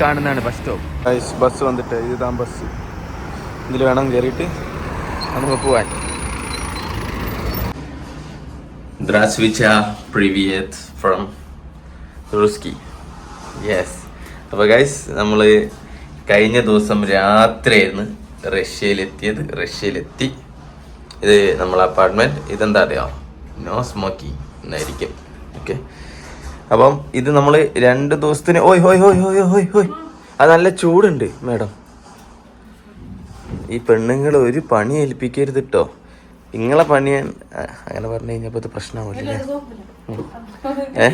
കാണുന്നതാണ് bus stop bus വന്നിട്ട് ഇതാ ബസ് ഇതിൽ വേണം കയറിയിട്ട് നമുക്ക് പോവാൻ. Drasvica Privyet from Ruski. Yes അപ്പോൾ ഗൈസ് നമ്മൾ കഴിഞ്ഞ ദിവസം രാത്രിയായിരുന്നു റഷ്യയിലെത്തിയത്. റഷ്യയിലെത്തി. ഇത് നമ്മളെ അപ്പാർട്ട്മെന്റ് ഇതെന്താ അറിയാം? നോ സ്മോക്കിംഗ് എന്നായിരിക്കും ഓക്കെ അപ്പം ഇത് നമ്മൾ രണ്ട് ദിവസത്തിന് ഓയ് ഹോയ് ഹോയ് ഹോയ് ഹോയ് ഹോയ് അത് നല്ല ചൂടുണ്ട് മാഡം. ഈ പെണ്ണുങ്ങൾ ഒരു പണി ഏൽപ്പിക്കരുത് കേട്ടോ നിങ്ങളെ പണി അങ്ങനെ പറഞ്ഞു കഴിഞ്ഞപ്പോൾ ഇത് പ്രശ്നമാവില്ലേ ഏ?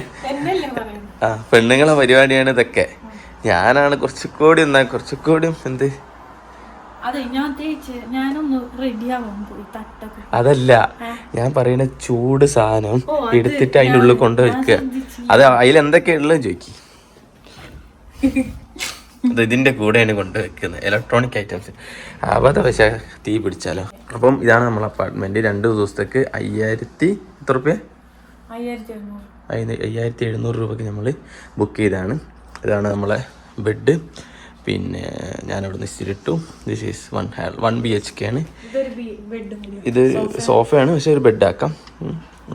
ആ പെണ്ണുങ്ങളെ പരിപാടിയാണ് ഇതൊക്കെ. ഞാനാണ് കുറച്ചുകൂടി എന്നാ കുറച്ചുകൂടി എന്ത് അതെ ഞാൻ തേച്ച് ഞാനൊന്ന് റെഡി പോയി തട്ടൊക്കെ. അതല്ല ഞാൻ പറയുന്ന ചൂട് സാധനം എടുത്തിട്ട് അതിന്റെ ഉള്ളിൽ കൊണ്ട് വെക്കുക. അത് അതിൽ എന്തൊക്കെയാ ഉള്ളത് ചോദിക്കി. അത് ഇതിന്റെ കൂടെയാണ് കൊണ്ട് വെക്കുന്നത്. ഇലക്ട്രോണിക് ഐറ്റംസ് അബദ്ധ പക്ഷേ തീ പിടിച്ചാലോ? അപ്പം ഇതാണ് നമ്മളെ അപ്പാർട്ട്മെന്റ് രണ്ട് ദിവസത്തേക്ക് അയ്യായിരത്തി എത്ര റുപ്യ? അയ്യായിരത്തി എഴുന്നൂറ്. രൂപക്ക് അയ്യായിരത്തി എഴുന്നൂറ് രൂപയ്ക്ക് നമ്മൾ ബുക്ക് ചെയ്താണ് ഇതാണ് നമ്മളെ ബെഡ് പിന്നെ ഞാൻ അവിടെ നിന്ന് ഇച്ചിരിട്ടു this is one one B H K ആണ് ഇത് സോഫയാണ് പക്ഷേ ഒരു ബെഡാക്കാം.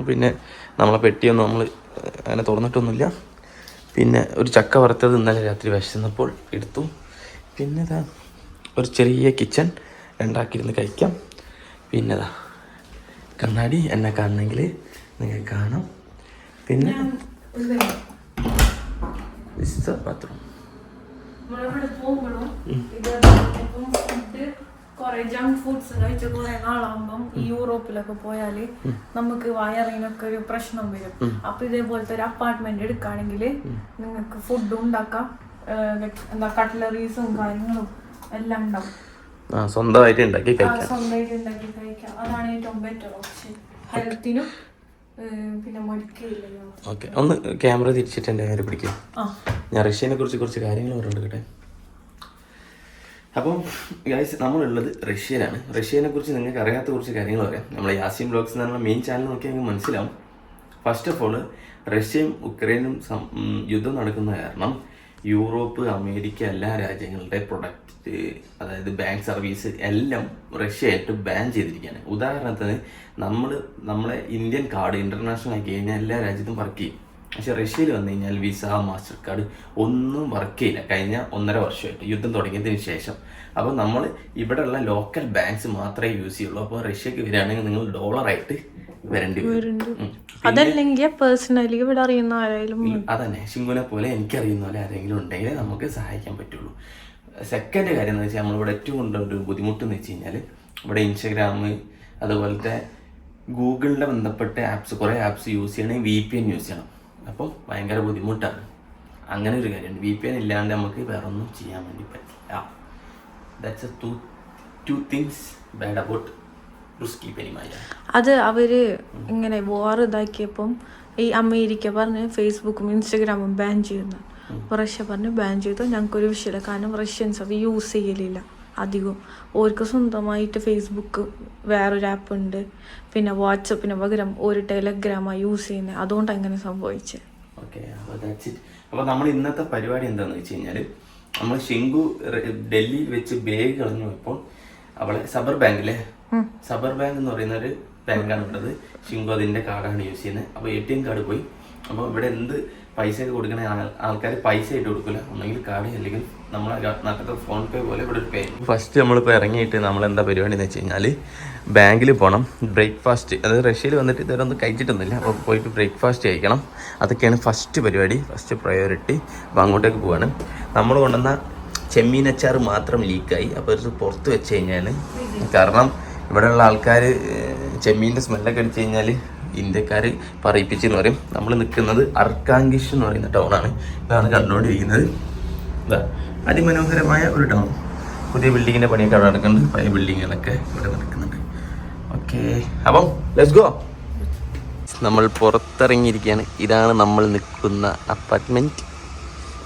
പിന്നെ നമ്മളെ പെട്ടിയൊന്നും നമ്മൾ അങ്ങനെ തുറന്നിട്ടൊന്നുമില്ല. പിന്നെ ഒരു ചക്ക വറുത്തത് ഇന്നലെ രാത്രി വിശന്നപ്പോൾ എടുത്തു. പിന്നെ ഇതാ ഒരു ചെറിയ കിച്ചൺ രണ്ടാക്കിയിരുന്ന് കഴിക്കാം. പിന്നെ ഇതാ കണ്ണാടി എന്നെ കാണണമെങ്കിൽ നിങ്ങൾക്ക് കാണാം. പിന്നെ ബാത്റൂം നമ്മളെവിടെ പോകുമ്പോഴും ഇത് ഇപ്പം ഫുഡ് കുറെ ജങ്ക് ഫുഡ്സ് കഴിച്ച കുറെ നാളാകുമ്പം ഈ യൂറോപ്പിലൊക്കെ പോയാൽ നമുക്ക് വയറിനൊക്കെ ഒരു പ്രശ്നം വരും. അപ്പൊ ഇതേപോലത്തെ ഒരു അപ്പാർട്ട്മെന്റ് എടുക്കുകയാണെങ്കിൽ നിങ്ങൾക്ക് ഫുഡ് ഉണ്ടാക്കാം. എന്താ കട്ട്ലറീസും കാര്യങ്ങളും എല്ലാം ഉണ്ടാവും. സ്വന്തമായിട്ട് ഉണ്ടാക്കി ആ, കഴിക്കാം. സ്വന്തമായിട്ട് ഉണ്ടാക്കി കഴിക്കാം. അതാണ് ഏറ്റവും ബെറ്റർ ഓപ്ഷൻ ഹെൽത്തിനും ഓക്കെ ഒന്ന് ക്യാമറ തിരിച്ചിട്ട് എന്റെ കാര്യം പിടിക്കാം. ആ. ഞാൻ റഷ്യനെ കുറിച്ച് കുറച്ച് കാര്യങ്ങൾ പറയുന്നുണ്ട് കേട്ടെ. അപ്പം ഗൈസ് നമ്മളുള്ളത് റഷ്യയിലാണ്. റഷ്യനെ കുറിച്ച് നിങ്ങൾക്ക് അറിയാത്ത കുറച്ച് കാര്യങ്ങൾ പറയാം. നമ്മൾ യാസിം ബ്ലോഗ്സ് എന്ന് പറഞ്ഞ മെയിൻ ചാനൽ നോക്കിയാൽ നിങ്ങൾക്ക് മനസ്സിലാവും. ഫസ്റ്റ് ഓഫ് ഓൾ റഷ്യയും ഉക്രൈനും യുദ്ധം നടക്കുന്ന കാരണം യൂറോപ്പ് അമേരിക്ക എല്ലാ രാജ്യങ്ങളുടെ പ്രൊഡക്റ്റ് അതായത് ബാങ്ക് സർവീസ് എല്ലാം റഷ്യ ആയിട്ട് ബാൻ ചെയ്തിരിക്കുകയാണ്. ഉദാഹരണത്തിന് നമ്മൾ നമ്മളെ ഇന്ത്യൻ കാർഡ് ഇന്റർനാഷണൽ ആക്കി കഴിഞ്ഞാൽ എല്ലാ രാജ്യത്തും വർക്ക് ചെയ്യും. പക്ഷെ റഷ്യയിൽ വന്നു കഴിഞ്ഞാൽ വിസ മാസ്റ്റർ കാർഡ് ഒന്നും വർക്ക് ചെയ്യില്ല. കഴിഞ്ഞ ഒന്നര വർഷമായിട്ട്. യുദ്ധം തുടങ്ങിയതിന് ശേഷം. അപ്പോൾ നമ്മൾ ഇവിടെയുള്ള ലോക്കൽ ബാങ്ക്സ് മാത്രമേ യൂസ് ചെയ്യുള്ളൂ. അപ്പോൾ റഷ്യക്ക് വരികയാണെങ്കിൽ നിങ്ങൾ ഡോളറായിട്ട് വരേണ്ടി വരും. അതല്ലെങ്കിൽ പേഴ്സണലി ഇവിടെ അറിയുന്ന ആരെങ്കിലും അതന്നെ. ശിങ്കുനെ പോലെ എനിക്കറിയുന്ന പോലെ ആരെങ്കിലും ഉണ്ടെങ്കിൽ നമുക്ക് സഹായിക്കാൻ പറ്റുള്ളൂ. സെക്കൻഡ് കാര്യം എന്ന് വെച്ചാൽ നമ്മളിവിടെ ഏറ്റവും കൊണ്ട് ഒരു ബുദ്ധിമുട്ട് എന്ന് വെച്ച് കഴിഞ്ഞാൽ ഇവിടെ ഇൻസ്റ്റഗ്രാം അതുപോലത്തെ ഗൂഗിളിന്റെ ബന്ധപ്പെട്ട ആപ്സ് കുറേ ആപ്സ് യൂസ് ചെയ്യണമെങ്കിൽ വി പി എൻ യൂസ് ചെയ്യണം. അപ്പോൾ ഭയങ്കര ബുദ്ധിമുട്ടാണ്. അങ്ങനെ ഒരു കാര്യമുണ്ട് വി പി എൻ ഇല്ലാണ്ട് നമുക്ക് വേറെ ഒന്നും ചെയ്യാൻ വേണ്ടി പറ്റില്ല. That's a two two things bad about അത് അവർ ഇങ്ങനെ വാർ ഇതാക്കിയപ്പം ഈ അമേരിക്ക പറഞ്ഞ് ഫേസ്ബുക്കും ഇൻസ്റ്റഗ്രാമും ബാൻ ചെയ്യുന്നു. റഷ്യ പറഞ്ഞ് ബാൻ ചെയ്തു. ഞങ്ങൾക്കൊരു വിഷയമില്ല. കാരണം റഷ്യൻസ് അത് യൂസ് ചെയ്യലില്ല. അധികം ഓർക്ക് സ്വന്തമായിട്ട് ഫേസ്ബുക്ക് വേറൊരു ആപ്പ് ഉണ്ട്. പിന്നെ വാട്സപ്പിന് പകരം ഒരു ടെലഗ്രാമാണ് യൂസ് ചെയ്യുന്നത് അതുകൊണ്ട് അങ്ങനെ സംഭവിച്ചത് ഓക്കെ അപ്പോൾ നമ്മൾ ഇന്നത്തെ പരിപാടി എന്താണെന്ന് വെച്ച് കഴിഞ്ഞാൽ നമ്മൾ ഷിങ്കു ഡൽഹിയിൽ വെച്ച് ബേഗ് കളഞ്ഞു പോയപ്പോൾ അവളെ സബർ ബാങ്കിലെ സബർ ബാങ്ക് എന്ന് പറയുന്ന ഒരു ബാങ്കാണ് ഉള്ളത് ഷിങ്കു അതിന്റെ കാർഡാണ് യൂസ് ചെയ്യുന്നത് അപ്പോൾ എ ടി എം കാർഡ് പോയി. അപ്പോൾ ഇവിടെ എന്ത് പൈസ ഒക്കെ കൊടുക്കണ ആൾക്കാർ പൈസ ഇട്ട് കൊടുക്കില്ല ഒന്നെങ്കിൽ കാർഡ് അല്ലെങ്കിൽ നമ്മളെ നാട്ടിലത്തെ ഫോൺ പേ പോലെ ഇവിടെ ഒരു പേ ഫസ്റ്റ് നമ്മളിപ്പോൾ ഇറങ്ങിയിട്ട് നമ്മൾ എന്താ പരിപാടി എന്ന് വെച്ച് കഴിഞ്ഞാൽ ബാങ്കിൽ പോകണം ബ്രേക്ക്ഫാസ്റ്റ് അത് റഷ്യയിൽ വന്നിട്ട് ഇതുവരെ ഒന്നും കഴിച്ചിട്ടൊന്നുമില്ല. അപ്പോൾ പോയിട്ട് ബ്രേക്ക്ഫാസ്റ്റ് കഴിക്കണം. അതൊക്കെയാണ് ഫസ്റ്റ് പരിപാടി. ഫസ്റ്റ് പ്രയോറിറ്റി അപ്പോൾ അങ്ങോട്ടേക്ക് പോവാണ്. നമ്മൾ കൊണ്ടുവന്ന ചെമ്മീൻ അച്ചാർ മാത്രം ലീക്കായി അപ്പോൾ ഇത് പുറത്ത് വെച്ച് കഴിഞ്ഞാൽ കാരണം ഇവിടെയുള്ള ആൾക്കാർ ചെമ്മീന്റെ സ്മെല്ലൊക്കെ അടിച്ച് കഴിഞ്ഞാൽ ഇന്ത്യക്കാർ പറയിപ്പിച്ചെന്ന് പറയും. നമ്മൾ നിൽക്കുന്നത് അർക്കാങ്കിഷ് എന്ന് പറയുന്ന ടൗണാണ് ഇതാണ് കണ്ടുകൊണ്ടിരിക്കുന്നത്. ഇതാ അതിമനോഹരമായ ഒരു ടൗൺ പുതിയ ബിൽഡിങ്ങിന്റെ പണിയൊക്കെ അവിടെ നടക്കുന്നുണ്ട്. പഴയ ബിൽഡിങ്ങുകളൊക്കെ ഇവിടെ നടക്കുന്നുണ്ട്. ഓക്കെ അപ്പം ലെറ്റ്സ് ഗോ നമ്മൾ പുറത്തിറങ്ങിയിരിക്കുകയാണ്. ഇതാണ് നമ്മൾ നിൽക്കുന്ന അപ്പാർട്ട്മെന്റ്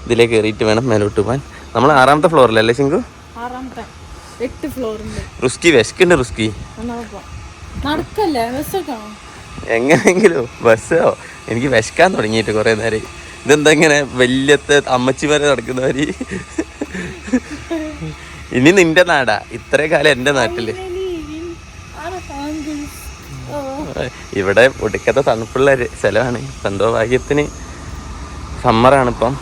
ഇതിലേക്ക് കയറിയിട്ട് വേണം മേലോട്ട് പോകാൻ. നമ്മൾ ആറാമത്തെ ഫ്ലോറിലല്ലേ ശിങ്കു? റിസ്കി വിശക്കുണ്ട് റിസ്കി. നടക്കല്ലേ? എങ്ങനെയെങ്കിലും ബസ്സോ? എനിക്ക് വിശക്കാൻ തുടങ്ങിയിട്ട് കുറേ നേരം. ഇതെന്താ ഇങ്ങനെ വലിയത്തെ അമ്മച്ചിമാരെ നടക്കുന്നവര് ഇനി നിന്റെ നാടാ. ഇത്രേ കാലം എന്റെ നാട്ടിൽ. ഇവിടെ ഒടുക്കത്തെ തണുപ്പുള്ള സ്ഥലമാണ്. എന്തോ ഭാഗ്യത്തിന് സമ്മറാണ് ഇപ്പം.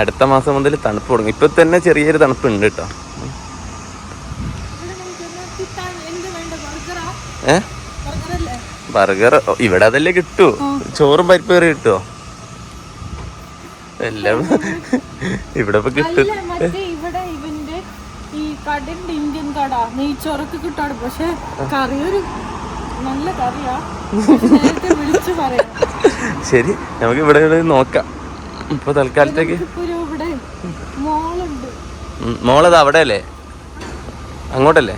അടുത്ത മാസം മുതൽ തണുപ്പ് തുടങ്ങും. ഇപ്പൊ തന്നെ ചെറിയൊരു തണുപ്പ് ഉണ്ട് കേട്ടോ ഏ? ബർഗർ ഇവിടെ അതല്ലേ കിട്ടൂ. ചോറും പരിപ്പ് കറി കിട്ടുമോ എല്ലാം ഇവിടെ ഇപ്പൊ കിട്ടും. ഈ കടയുണ്ട് ഇന്ത്യൻ കട. നെയ്ച്ചോറൊക്കെ കിട്ടാണ് പക്ഷെ കറി ഒരു നല്ല കറിയാ. വിളിച്ചു പറയാം. ശരി നമുക്ക് ഇവിടെ നോക്കാം. ഇപ്പൊ തൽക്കാലത്തേക്ക്. മോളത് അവിടെ അല്ലേ അങ്ങോട്ടല്ലേ?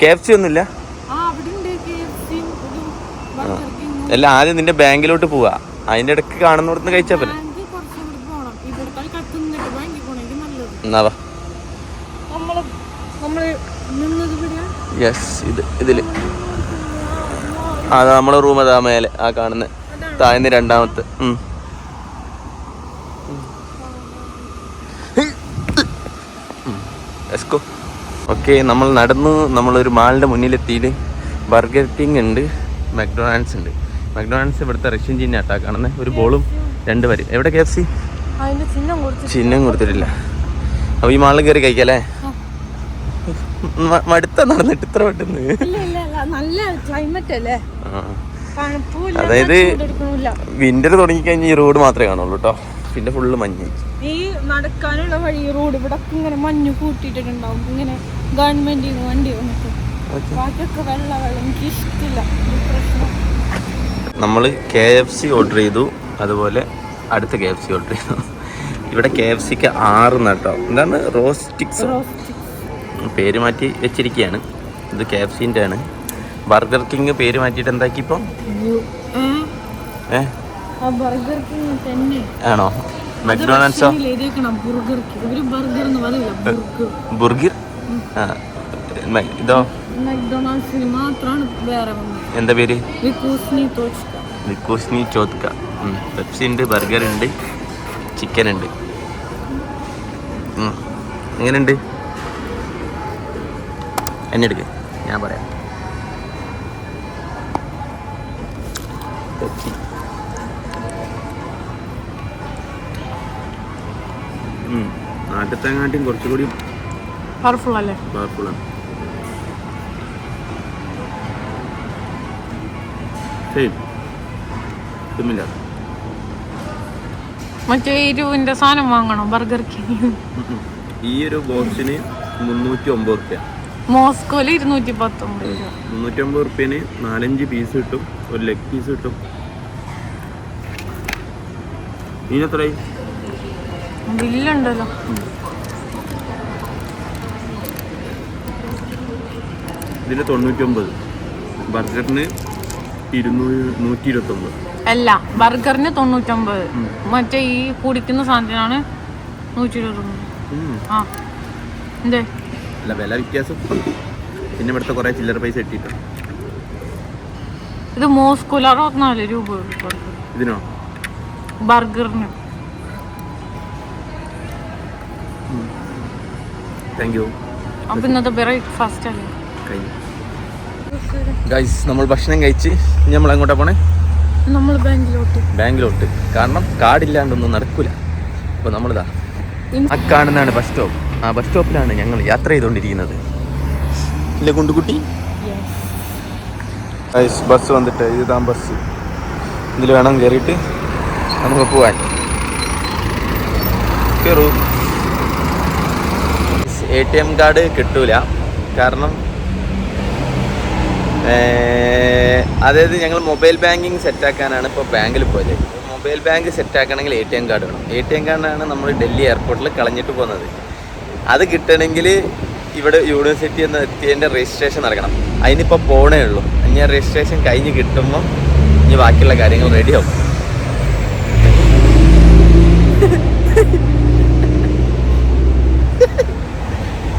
കെ എഫ് സി ഒന്നുമില്ല ആ അവിടെ ഉണ്ട് KFC യും ഇതും Burger King ഉം. അല്ല ആദ്യം നിന്റെ ബാങ്കിലോട്ട് പോവാ. അതിന്റെ ഇടയ്ക്ക് കാണുന്നോടത്ത് കഴിച്ചാ നമ്മൾ യെസ് ഇത് ഇതിൽ. അതാ നമ്മളെ റൂം അതാ മേലെ. ആ കാണുന്ന. താഴ്ന്ന് രണ്ടാമത്തെ. എസ്കോ. ഓക്കെ നമ്മൾ നടന്നു നമ്മളൊരു മാളിന്റെ മുന്നിലെത്തിയിട്ട് ബർഗർ കിങ് ഉണ്ട് മക്ഡൊണാൾഡ്സ് ഉണ്ട്. മക്ഡൊണാൾഡ്സ് ഇവിടുത്തെ റഷ്യൻ അറ്റാക്ക് കാണുന്നത് ഒരു ബോളും രണ്ട് വരി. എവിടെ കെ എഫ് സി ചിഹ്നം കൊടുത്തു ചിഹ്നം കൊടുത്തിട്ടില്ല. അപ്പോൾ ഈ മാളിൽ കയറി കഴിക്കല്ലേ മടുത്ത നടന്നിട്ട് ഇത്ര പെട്ടെന്ന്. നല്ല ക്ലൈമറ്റ് അല്ലേ? അതായത് വിന്റർ തുടങ്ങിക്കഴിഞ്ഞാൽ ഈ റോഡ് മാത്രമേ കാണുള്ളൂ കേട്ടോ പിന്നെ ഫുള്ള് മഞ്ഞ്. ഈ നടക്കാനുള്ള വഴി റോഡ് ഇവിടെ ഇങ്ങനെ മഞ്ഞ് കൂട്ടിയിട്ടുണ്ടാവും ഇങ്ങനെ ഗവൺമെന്റ് വണ്ടി വന്നിട്ട്. ബാക്കിയൊക്കെ വെള്ള വെള്ളം. എനിക്ക് ഇഷ്ടമില്ല. പ്രശ്നം. നമ്മൾ കെ എഫ് സി ഓർഡർ ചെയ്തു. അതുപോലെ അടുത്ത കെ എഫ് സി ഓർഡർ ചെയ്തു. ഇവിടെ കെ എഫ് സിക്ക് ആറ് നട്ടോ എന്താണ്? റോസ്റ്റിക്സ് പേര് മാറ്റി വെച്ചിരിക്കുകയാണ് ഇത് കെ എഫ് സിന്റെ ആണ് ബർഗർ കിങ് പേര് മാറ്റിയിട്ട് എന്താക്കി ഇപ്പം ഏ? ആണോ? മക്ഡൊണാൾഡ്സോ ബുർഗർ? ഇതോ? വേറെ എന്താ പേര്? വിക്കൂസ്നി ചോത്ക പെപ്സി ഉണ്ട് ബർഗർ ഉണ്ട് ചിക്കൻ ഉണ്ട്. എങ്ങനെയുണ്ട്? എന്നെ എടുക്ക ഞാൻ പറയാം. പെപ്സി. നാട്ടിലത്തെങ്ങാട്ടിയും കുറച്ചുകൂടി പവർഫുൾ അല്ലേ? പവർഫുള്ളാണ് സെയിം സിമിലർ മറ്റേ ഇരുവിന്റെ സാധനം വാങ്ങണം? ബർഗർ കിങ് ഈ ഒരു ബോക്സിന് മുന്നൂറ്റി ഒമ്പത് റുപ്യ. മോസ്കോയിൽ ഇരുന്നൂറ്റി പത്തൊമ്പത് മുന്നൂറ്റി ഒമ്പത് റുപ്യന് നാലഞ്ച് പീസ് കിട്ടും. ഒരു ലെഗ് പീസ് കിട്ടും. ഇതിനെത്രയായി ബില്ലുണ്ടല്ലോ. ഇതിന് തൊണ്ണൂറ്റി ഒമ്പത് ബർഗറിന് അല്ല ബർഗറിന് തൊണ്ണൂറ്റൊമ്പത്. മറ്റേ ഈ കുടിക്കുന്ന സാധനത്തിനാണ് നൂറ്റി ഇരുപത്തൊമ്പത് ആ. എന്തേ? അല്ല വില വ്യത്യാസം. പിന്നെ ഇവിടുത്തെ കുറേ ചില്ലറ പൈസ ഇട്ടിട്ടുണ്ട് ഇത് മോസ്കോയിൽ അറുപത്തിനാല് രൂപ ഇതിനോ? ബർഗറിന്. താങ്ക് യു അപ്പൊ ഇന്നത്തെ ബ്രേക്ക്ഫാസ്റ്റ് അല്ലേ? കഴിഞ്ഞു. ഗൈസ് നമ്മൾ ഭക്ഷണം കഴിച്ച് ഇനി നമ്മൾ എങ്ങോട്ടാ പോണേ? നമ്മൾ ബാങ്കിലോട്ട് ബാങ്കിലോട്ട് കാരണം കാടില്ലാണ്ടൊന്നും നടക്കൂല. അപ്പോൾ നമ്മളിതാ ആ കാണുന്നതാണ് ബസ് സ്റ്റോപ്പ് ആ ബസ് സ്റ്റോപ്പിലാണ് ഞങ്ങൾ യാത്ര ചെയ്തുകൊണ്ടിരിക്കുന്നത് ഇല്ല കുണ്ടുകുട്ടി? ഗൈസ് ബസ് വന്നിട്ട് ഇതാ ബസ് ഇതിൽ വേണം കയറിയിട്ട് നമുക്ക് പോവാൻ. കയറൂ എ ടി എം കാർഡ് കിട്ടൂല. കാരണം അതായത് ഞങ്ങൾ മൊബൈൽ ബാങ്കിങ് സെറ്റാക്കാനാണ് ഇപ്പോൾ ബാങ്കിൽ പോയത്. മൊബൈൽ ബാങ്ക് സെറ്റാക്കണമെങ്കിൽ എ ടി എം കാർഡ് വേണം. എ ടി എം കാർഡാണ് നമ്മൾ ഡൽഹി എയർപോർട്ടിൽ കളഞ്ഞിട്ട് പോകുന്നത്. അത് കിട്ടണമെങ്കിൽ ഇവിടെ യൂണിവേഴ്സിറ്റി എന്ന് എത്തിയതിന്റെ രജിസ്ട്രേഷൻ നടക്കണം. അതിനിപ്പോൾ പോണേ ഉള്ളൂ. ഇനി രജിസ്ട്രേഷൻ കഴിഞ്ഞ് കിട്ടുമ്പോൾ ഇനി ബാക്കിയുള്ള കാര്യങ്ങൾ റെഡിയാവും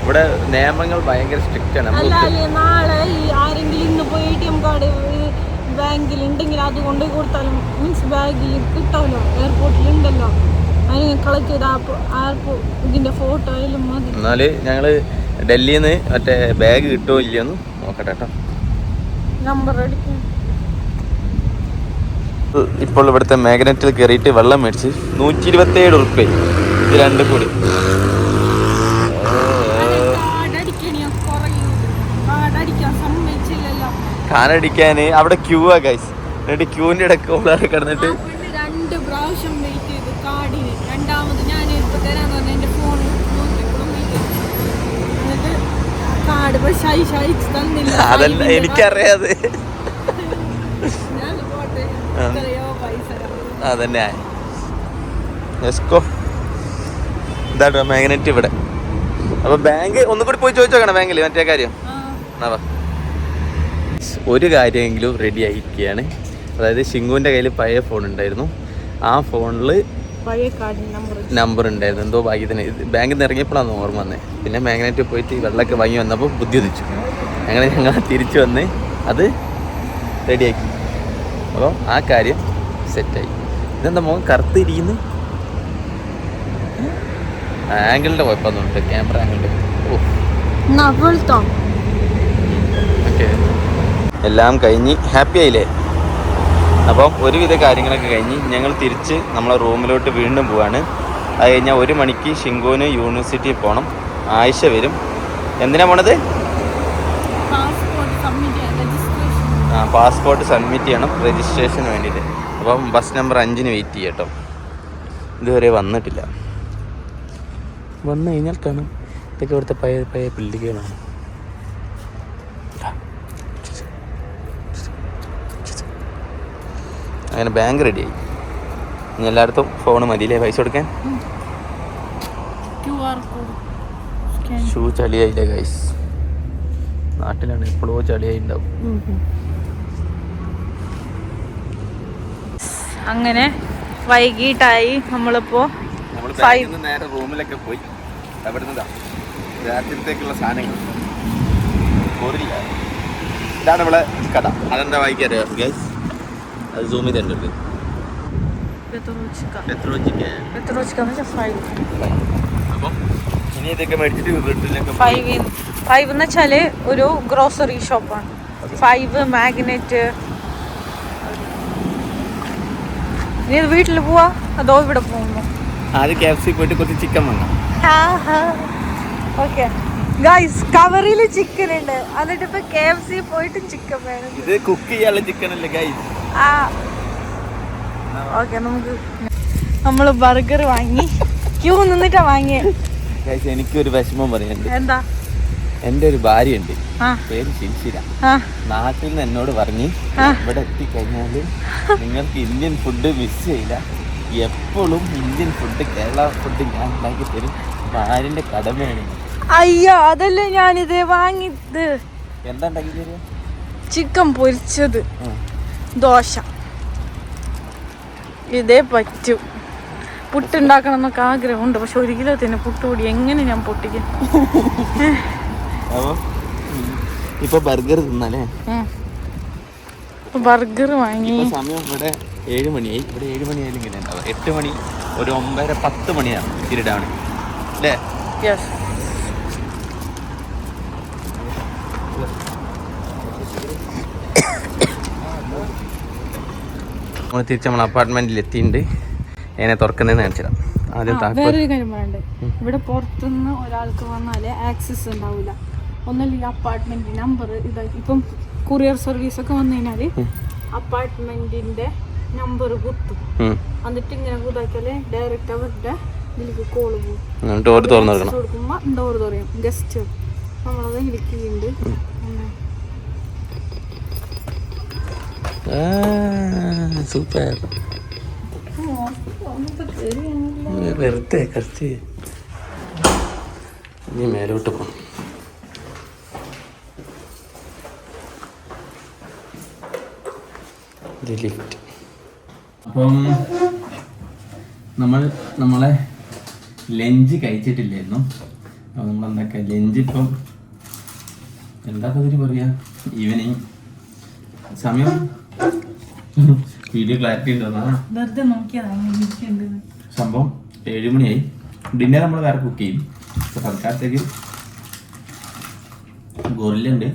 ഇവിടെ നിയമങ്ങൾ ഭയങ്കര സ്ട്രിക്റ്റ് ആണ്. നാളെ ഈ ആരെങ്കിലും ഇന്ന് പോയി എ ടി എം കാർഡ് ബാങ്കിൽ ഉണ്ടെങ്കിൽ അത് കൊണ്ടു കൊടുത്താലും മീൻസ് ബാഗിൽ കിട്ടാമല്ലോ എയർപോർട്ടിൽ ഉണ്ടല്ലോ അതിന് കളക്ട് ചെയ്ത ഇതിന്റെ ഫോട്ടോ ആയാലും മതി. എന്നാൽ ഞങ്ങൾ ഡൽഹിയിൽ നിന്ന് മറ്റേ ബാഗ് കിട്ടോ ഇല്ലയോന്ന് നോക്കട്ടെ കേട്ടോ. നമ്പർ അടിക്കും ഇപ്പോൾ ഇവിടുത്തെ മാഗ്നറ്റിൽ കയറിയിട്ട് വെള്ളം മേടിച്ച് നൂറ്റി ഇരുപത്തേഴ് ഉറുപ്പ്യ. ഇത് രണ്ടും കൂടി കാർഡ് അടിക്കണിയോ കുറയും കാർഡ് അടിക്കാൻ കാനടിക്കാൻ അവിടെ ക്യൂ ആ ഗൈസ് എന്നിട്ട് ക്യൂവിന്റെ ഇടയ്ക്ക് ഉള്ളവരെ കിടന്നിട്ട് രണ്ട് പ്രാവശ്യം വെയിറ്റ് ചെയ്തു കാർഡിന്. രണ്ടാമത് ഞാൻ ഇപ്പൊ തരാന്ന് പറഞ്ഞ എന്റെ ഫോൺ നോക്കിയപ്പോഴും വെയിറ്റ് എന്നിട്ട് കാർഡ് പക്ഷെ അയച്ച് അയച്ചു തന്നില്ല. അതല്ല എനിക്കറിയാതെ. അതന്നെ. എസ്കോ ഇതാട്ടോ മാഗ്നറ്റ് ഇവിടെ. അപ്പൊ ബാങ്ക് ഒന്നും കൂടി പോയി ചോദിച്ചോക്കണം ബാങ്കിൽ മറ്റേ കാര്യം. എന്നാ. ഒരു കാര്യമെങ്കിലും റെഡി ആയിരിക്കുകയാണ്. അതായത് ഷിങ്കുവിന്റെ കയ്യിൽ പഴയ ഫോൺ ഉണ്ടായിരുന്നു. ആ ഫോണിൽ പഴയ നമ്പർ നമ്പർ ഉണ്ടായിരുന്നു. എന്തോ ഭാഗ്യത്തിന്. ഇത് ബാങ്കിൽ നിന്ന് ഇറങ്ങിയപ്പോഴാണ് ഓർമ്മ വന്നത് പിന്നെ മാഗ്നറ്റ് പോയിട്ട് വെള്ളമൊക്കെ വാങ്ങി വന്നപ്പോൾ ബുദ്ധി ഉദിച്ചു അങ്ങനെ ഞങ്ങൾ തിരിച്ചു വന്ന് അത് റെഡിയാക്കി അപ്പോൾ ആ കാര്യം സെറ്റായി ഇതെന്താ മോൻ കറുത്തിരിക്കുന്നു ആംഗിളിന്റെ കുഴപ്പമൊന്നുമില്ല ക്യാമറ ആംഗിളിന്റെ ഓ. എല്ലാം കഴിഞ്ഞ് ഹാപ്പി ആയില്ലേ? അപ്പം ഒരുവിധ കാര്യങ്ങളൊക്കെ കഴിഞ്ഞ് ഞങ്ങൾ തിരിച്ച് നമ്മളെ റൂമിലോട്ട് വീണ്ടും പോവാണ്. അത് കഴിഞ്ഞാൽ ഒരു മണിക്ക് ഷിങ്കോന് യൂണിവേഴ്സിറ്റിയിൽ പോകണം ആയിഷ വരും. എന്തിനാ പോണത്? ആ പാസ്പോർട്ട് സബ്മിറ്റ് ചെയ്യണം. രജിസ്ട്രേഷന് വേണ്ടിയിട്ട് അപ്പം ബസ് നമ്പർ അഞ്ചിന് വെയിറ്റ് ചെയ്യട്ടോ ഇതുവരെ വന്നിട്ടില്ല. വന്നു കഴിഞ്ഞാൽ കാണും. ഇതൊക്കെ ഇവിടുത്തെ പഴയ പഴയ ബിൽഡിങ്ങുകളാണ് അങ്ങനെ ബാങ്ക് റെഡിയായി ഇനി എല്ലായിടത്തും ഫോൺ മതിയില്ലേ? പൈസ കൊടുക്കാൻ? ക്യു കോഡ് സ്കാൻ ഷൂ ചളിയായില്ലേ ഗൈസ് നാട്ടിലാണ് എപ്പോഴോ ചളിയായി ഉണ്ടാവും അങ്ങനെ വൈകിട്ടായി നമ്മളിപ്പോ നേരെ റൂമിലൊക്കെ പോയി അവിടെ നിന്നാ രാത്രിത്തേക്കുള്ള സാധനങ്ങൾ. ഇതാണ് നമ്മളെ കട അതെന്താ വൈകിട്ട് ഗൈസ് അത് സൂം ചെയ്തിട്ടുണ്ട് ഫൈവ് അപ്പം ഇനി ഇതൊക്കെ മേടിച്ചിട്ട് വീട്ടിലൊക്കെ ഫൈവ് ഫൈവ് എന്ന് വെച്ചാൽ ഒരു ഗ്രോസറി ഷോപ്പാണ് ഫൈവ് മാഗ്നറ്റ് നീ വീട്ടിൽ പോവാ? അതോ ഇവിടെ പോകുന്നു? ആദ്യം കെ എഫ് സി പോയിട്ട് കുറച്ച് ചിക്കൻ വാങ്ങാം. ഓക്കെ ഗൈസ് കവറിൽ ചിക്കൻ ഉണ്ട് എന്നിട്ട് ഇപ്പൊ കെ എഫ് സി പോയിട്ട് ചിക്കൻ വേണം. ഇത് കുക്ക് ചെയ്യാനുള്ള ചിക്കൻ അല്ലേ ഗൈസ് ആ. ഓക്കെ നമുക്ക് നമ്മൾ ബർഗർ വാങ്ങി. ക്യൂ നിന്നിട്ടാ വാങ്ങിയത് എനിക്കൊരു വിഷമം പറയാനുണ്ട് എന്താ? എന്റെ ഒരു ഭാര്യ ഉണ്ട് പേര് ശിൽശിര നാട്ടിൽ നിന്ന് എന്നോട് പറഞ്ഞ്. ഇവിടെ എത്തിക്കഴിഞ്ഞാൽ നിങ്ങൾക്ക് ഇന്ത്യൻ ഫുഡ് മിസ് ചെയ്യില്ല. എപ്പോഴും ഇന്ത്യൻ ഫുഡ് കേരള ഫുഡ് ഞാൻ ഉണ്ടാക്കി തരും. ഭാര്യന്റെ കടമയാണ് അയ്യോ അതല്ലേ ഞാനിത് വാങ്ങിയത് എന്താ ഉണ്ടാക്കി തരും ചിക്കൻ പൊരിച്ചത്. ദോശ. ഇതേ പറ്റൂ. പുട്ടുണ്ടാക്കണം എന്നൊക്കെ ആഗ്രഹമുണ്ട്. പക്ഷെ ഒരു കിലോ തന്നെ പുട്ടുപൊടി എങ്ങനെ ഞാൻ പൊട്ടിക്കും? ഇപ്പൊ ബർഗർ തിന്നാലേ? ബർഗർ വാങ്ങി. സമയം ഇവിടെ ഏഴ് മണിയായി. ഇവിടെ ഏഴ് മണിയായാലും ഇങ്ങനെ എട്ട് മണി ഒരു ഒമ്പതര പത്ത് മണിയാണ് ഇരുടാണ് അല്ലേ? യെസ് നമ്മൾ തിരിച്ച് നമ്മൾ അപ്പാർട്ട്മെന്റിൽ എത്തിയിട്ടുണ്ട് എന്നെ തുറക്കുന്നതെന്ന് കാണിച്ചിടാം ആദ്യം വേറൊരു കാര്യം പറയണ്ട്. ഇവിടെ പുറത്തുനിന്ന് ഒരാൾക്ക് വന്നാലേ ആക്സസ് ഉണ്ടാവില്ല ഒന്നല്ലെങ്കിൽ അപ്പാർട്ട്മെന്റ് നമ്പർ ഇതാക്കി ഇപ്പം കൊറിയർ സർവീസ് ഒക്കെ വന്നു കഴിഞ്ഞാൽ അപ്പാർട്ട്മെന്റിന്റെ നമ്പർ കുത്തും. എന്നിട്ട് ഇങ്ങനെ ഇതാക്കിയാൽ ഡയറക്റ്റ് അവരുടെ ഇതിലേക്ക് കോൾ പോകും. ഡോർ തുറന്നു കൊടുക്കുമ്പോ ഡോർ തുറയും. ഗസ്റ്റ് നമ്മളത് ഇരിക്കുന്നുണ്ട്. സൂപ്പർ വെറുതെ കുറച്ച് ഇനി മേലോട്ട് പോകണം ലിഫ്റ്റ് അപ്പം നമ്മൾ നമ്മളെ ലഞ്ച് കഴിച്ചിട്ടില്ലായിരുന്നു. അപ്പോൾ നമ്മൾ എന്തൊക്കെ ലഞ്ച് ഇപ്പം എന്താ പതിരി പറയുക ഈവനിങ് സമയം? വീഡിയോ ക്ലാരിറ്റി ഉണ്ടെന്നാ വെറുതെ നോക്കിയതാ ഇങ്ങനെ ഇരിക്കുന്നുണ്ട് സംഭവം ഏഴ് മണിയായി. ഡിന്നർ നമ്മൾ വേറെ കുക്ക് ചെയ്യും. ഇപ്പൊ തൽക്കാലത്തേക്ക് ഗൊറില്ല ഉണ്ട്.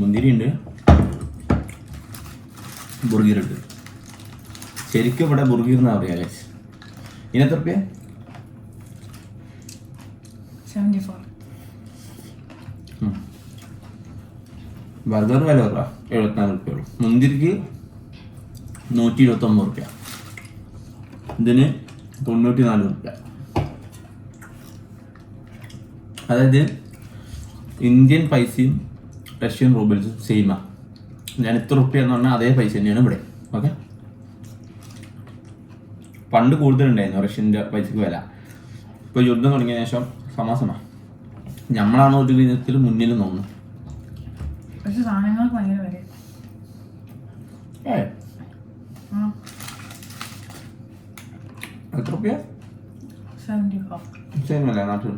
മുന്തിരി ഉണ്ട്. ബുർഗീർ ഉണ്ട്. ശരിക്കും ഇവിടെ ബുർഗീർ എന്നാ പറയാ ഗൈസ് ഇതിനെത്ര റുപ്യ സെവന്റി ഫോർ ബർഗർ വില കുറവാ എഴുപത്തിനാല് റുപ്യ ഉള്ളൂ. മുന്തിരിക്ക് നൂറ്റി ഇരുപത്തൊമ്പത് റുപ്യ ഇതിന് തൊണ്ണൂറ്റി നാല് റുപ്യ അതായത് ഇന്ത്യൻ പൈസയും റഷ്യൻ റൂബിൾസും സെയിമാ ഞാൻ ഇത്ര റുപ്യ എന്ന് പറഞ്ഞാൽ അതേ പൈസ തന്നെയാണ് ഇവിടെ. ഓക്കെ പണ്ട് കൂടുതലുണ്ടായിരുന്നു റഷ്യന്റെ പൈസക്ക് വില. ഇപ്പോൾ യുദ്ധം തുടങ്ങിയ ശേഷം സമാസമാണ് നമ്മളാണ് ഒരു വിധത്തിൽ മുന്നിൽ തോന്നുന്നു പക്ഷെ സാധനങ്ങൾക്ക് ഭയങ്കര വില ഏ? ആ. എത്ര റുപ്യ? സെവന്റി ഫോർ സെയിമല്ലേ നാട്ടിൽ?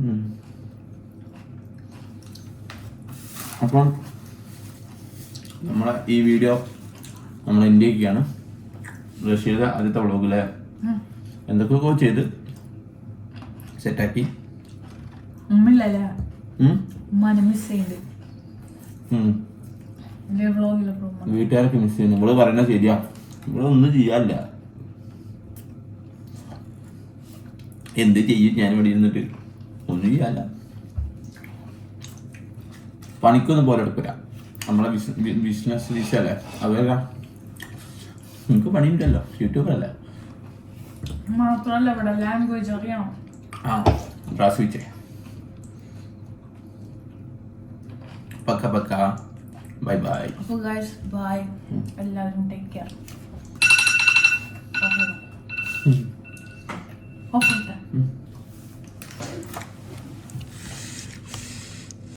ഉം. അപ്പം നമ്മളെ ഈ വീഡിയോ നമ്മൾ ഇന്ത്യക്കാണ് റഷ്യയിലെ ആദ്യത്തെ വ്ളോഗിലെ എന്തൊക്കെയൊക്കെ ചെയ്ത് സെറ്റാക്കി? ഉമ്മില്ലല്ലേ? ഉം. ഉമ്മാനെ മിസ് ചെയ്യുന്നുണ്ട് വീട്ടുകാരൊക്കെ മിസ് ചെയ്യുന്നു. നമ്മൾ പറയുന്നത് ശരിയാ. ഇവിടെ ഒന്നും ചെയ്യാല്ല എന്ത് ചെയ്യും? ഞാൻ ഇവിടെ ഇരുന്നിട്ട് ഒന്നും ചെയ്യാല്ല പണിക്കൊന്നും പോലെ എടുക്കില്ല നമ്മളെ ബിസിനസ് വിഷയല്ലേ അതല്ല നിങ്ങൾക്ക് പണിയുണ്ടല്ലോ. യൂട്യൂബല്ലേ മാത്രമല്ല ഇവിടെ ലാംഗ്വേജ് അറിയണം. ആ പ്രാസിച്ചേ പക്ക പക്ക ബൈ ബൈ അപ്പോൾ ഗൈസ് ബൈ എല്ലാവരും ടേക്ക് കെയർ ഓഫ് ഓഫ്